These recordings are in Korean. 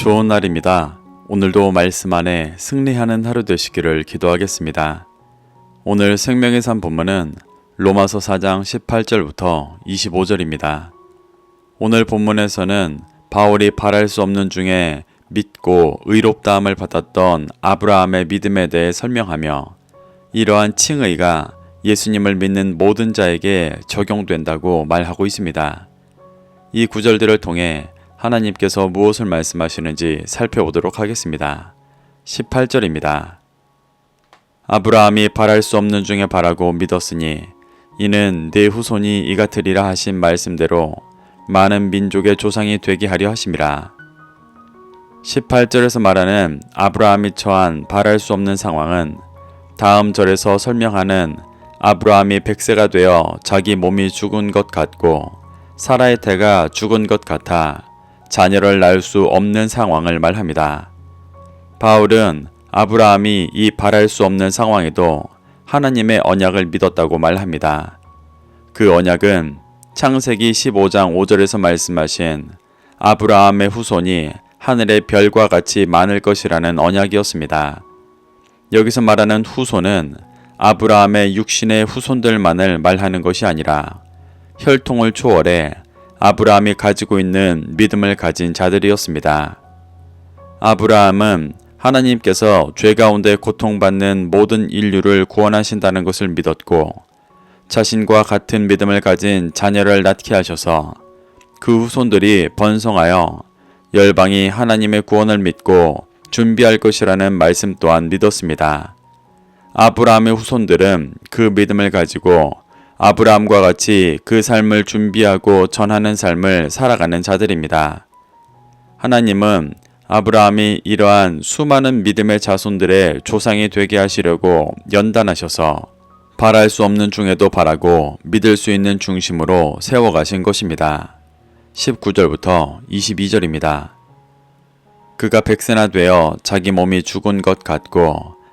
좋은 날입니다. 오늘도 말씀 안에 승리하는 하루 되시기를 기도하겠습니다. 오늘 생명의 산 본문은 로마서 4장 18절부터 25절입니다. 오늘 본문에서는 바울이 바랄 수 없는 중에 믿고 의롭다함을 받았던 아브라함의 믿음에 대해 설명하며 이러한 칭의가 예수님을 믿는 모든 자에게 적용된다고 말하고 있습니다. 이 구절들을 통해 하나님께서 무엇을 말씀하시는지 살펴보도록 하겠습니다. 18절입니다. 아브라함이 바랄 수 없는 중에 바라고 믿었으니 이는 내 후손이 이 같으리라 하신 말씀대로 많은 민족의 조상이 되게 하려 하심이라. 18절에서 말하는 아브라함이 처한 바랄 수 없는 상황은 다음 절에서 설명하는 아브라함이 백세가 되어 자기 몸이 죽은 것 같고 사라의 태가 죽은 것 같아 자녀를 낳을 수 없는 상황을 말합니다. 바울은 아브라함이 이 바랄 수 없는 상황에도 하나님의 언약을 믿었다고 말합니다. 그 언약은 창세기 15장 5절에서 말씀하신 아브라함의 후손이 하늘의 별과 같이 많을 것이라는 언약이었습니다. 여기서 말하는 후손은 아브라함의 육신의 후손들만을 말하는 것이 아니라 혈통을 초월해 아브라함이 가지고 있는 믿음을 가진 자들이었습니다. 아브라함은 하나님께서 죄 가운데 고통받는 모든 인류를 구원하신다는 것을 믿었고 자신과 같은 믿음을 가진 자녀를 낳게 하셔서 그 후손들이 번성하여 열방이 하나님의 구원을 믿고 준비할 것이라는 말씀 또한 믿었습니다. 아브라함의 후손들은 그 믿음을 가지고 아브라함과 같이 그 삶을 준비하고 전하는 삶을 살아가는 자들입니다. 하나님은 아브라함이 이러한 수많은 믿음의 자손들의 조상이 되게 하시려고 연단하셔서 바랄 수 없는 중에도 바라고 믿을 수 있는 중심으로 세워가신 것입니다. 19절부터 22절입니다. 그가 백세나 되어 자기 몸이 죽은 것 같고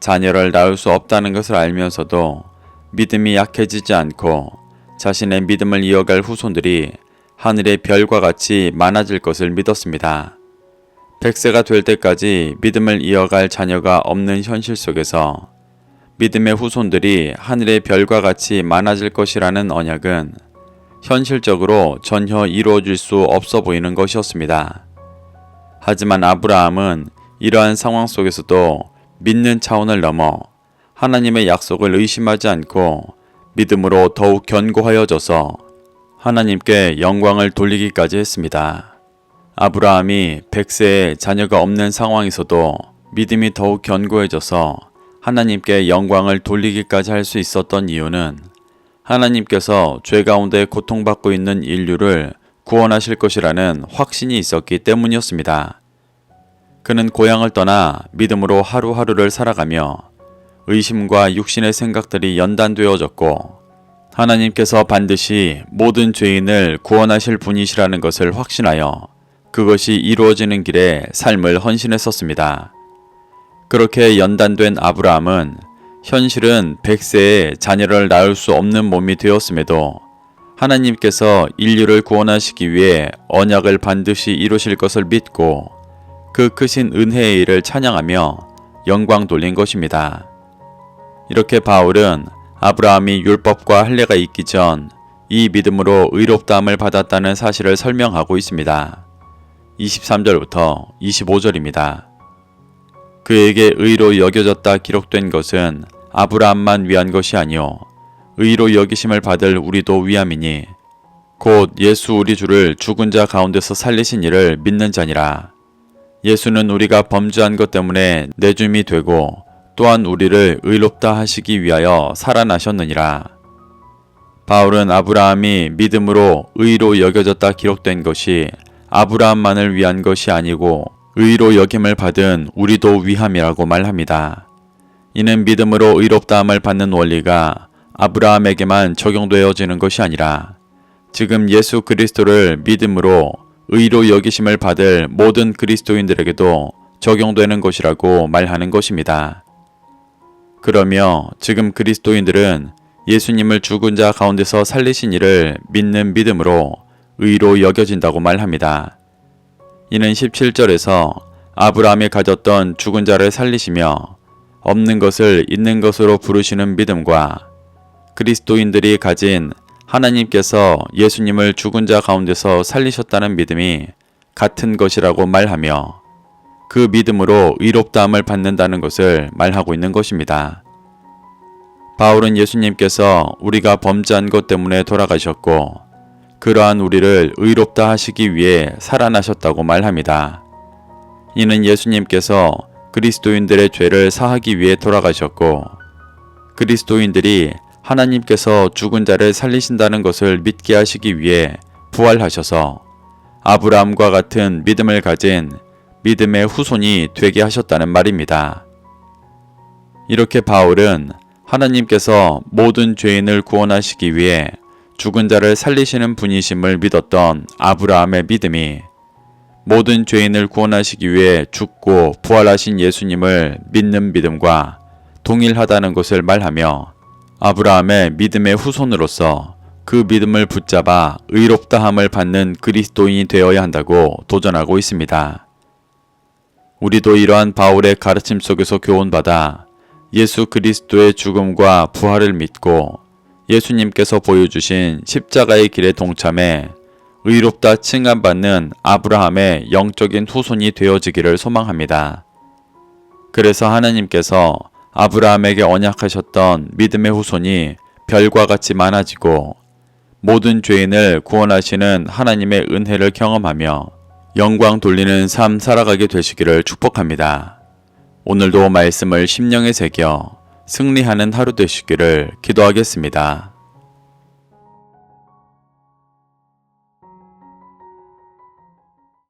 자녀를 낳을 수 없다는 것을 알면서도 믿음이 약해지지 않고 자신의 믿음을 이어갈 후손들이 하늘의 별과 같이 많아질 것을 믿었습니다. 백세가 될 때까지 믿음을 이어갈 자녀가 없는 현실 속에서 믿음의 후손들이 하늘의 별과 같이 많아질 것이라는 언약은 현실적으로 전혀 이루어질 수 없어 보이는 것이었습니다. 하지만 아브라함은 이러한 상황 속에서도 믿는 차원을 넘어 하나님의 약속을 의심하지 않고 믿음으로 더욱 견고하여져서 하나님께 영광을 돌리기까지 했습니다. 아브라함이 백세에 자녀가 없는 상황에서도 믿음이 더욱 견고해져서 하나님께 영광을 돌리기까지 할 수 있었던 이유는 하나님께서 죄 가운데 고통받고 있는 인류를 구원하실 것이라는 확신이 있었기 때문이었습니다. 그는 고향을 떠나 믿음으로 하루하루를 살아가며 의심과 육신의 생각들이 연단되어졌고 하나님께서 반드시 모든 죄인을 구원하실 분이시라는 것을 확신하여 그것이 이루어지는 길에 삶을 헌신했었습니다. 그렇게 연단된 아브라함은 현실은 백세에 자녀를 낳을 수 없는 몸이 되었음에도 하나님께서 인류를 구원하시기 위해 언약을 반드시 이루실 것을 믿고 그 크신 은혜의 일을 찬양하며 영광 돌린 것입니다. 이렇게 바울은 아브라함이 율법과 할례가 있기 전 이 믿음으로 의롭다함을 받았다는 사실을 설명하고 있습니다. 23절부터 25절입니다. 그에게 의로 여겨졌다 기록된 것은 아브라함만 위한 것이 아니요 의로 여기심을 받을 우리도 위함이니 곧 예수 우리 주를 죽은 자 가운데서 살리신 이를 믿는 자니라. 예수는 우리가 범죄한 것 때문에 내줌이 되고 또한 우리를 의롭다 하시기 위하여 살아나셨느니라. 바울은 아브라함이 믿음으로 의로 여겨졌다 기록된 것이 아브라함만을 위한 것이 아니고 의로 여김을 받은 우리도 위함이라고 말합니다. 이는 믿음으로 의롭다함을 받는 원리가 아브라함에게만 적용되어지는 것이 아니라 지금 예수 그리스도를 믿음으로 의로 여기심을 받을 모든 그리스도인들에게도 적용되는 것이라고 말하는 것입니다. 그러며 지금 그리스도인들은 예수님을 죽은 자 가운데서 살리신 이를 믿는 믿음으로 의로 여겨진다고 말합니다. 이는 17절에서 아브라함이 가졌던 죽은 자를 살리시며 없는 것을 있는 것으로 부르시는 믿음과 그리스도인들이 가진 하나님께서 예수님을 죽은 자 가운데서 살리셨다는 믿음이 같은 것이라고 말하며 그 믿음으로 의롭다함을 받는다는 것을 말하고 있는 것입니다. 바울은 예수님께서 우리가 범죄한 것 때문에 돌아가셨고 그러한 우리를 의롭다 하시기 위해 살아나셨다고 말합니다. 이는 예수님께서 그리스도인들의 죄를 사하기 위해 돌아가셨고 그리스도인들이 하나님께서 죽은 자를 살리신다는 것을 믿게 하시기 위해 부활하셔서 아브라함과 같은 믿음을 가진 믿음의 후손이 되게 하셨다는 말입니다. 이렇게 바울은 하나님께서 모든 죄인을 구원하시기 위해 죽은 자를 살리시는 분이심을 믿었던 아브라함의 믿음이 모든 죄인을 구원하시기 위해 죽고 부활하신 예수님을 믿는 믿음과 동일하다는 것을 말하며 아브라함의 믿음의 후손으로서 그 믿음을 붙잡아 의롭다함을 받는 그리스도인이 되어야 한다고 도전하고 있습니다. 우리도 이러한 바울의 가르침 속에서 교훈받아 예수 그리스도의 죽음과 부활을 믿고 예수님께서 보여주신 십자가의 길에 동참해 의롭다 칭함받는 아브라함의 영적인 후손이 되어지기를 소망합니다. 그래서 하나님께서 아브라함에게 언약하셨던 믿음의 후손이 별과 같이 많아지고 모든 죄인을 구원하시는 하나님의 은혜를 경험하며 영광 돌리는 삶 살아가게 되시기를 축복합니다. 오늘도 말씀을 심령에 새겨 승리하는 하루 되시기를 기도하겠습니다.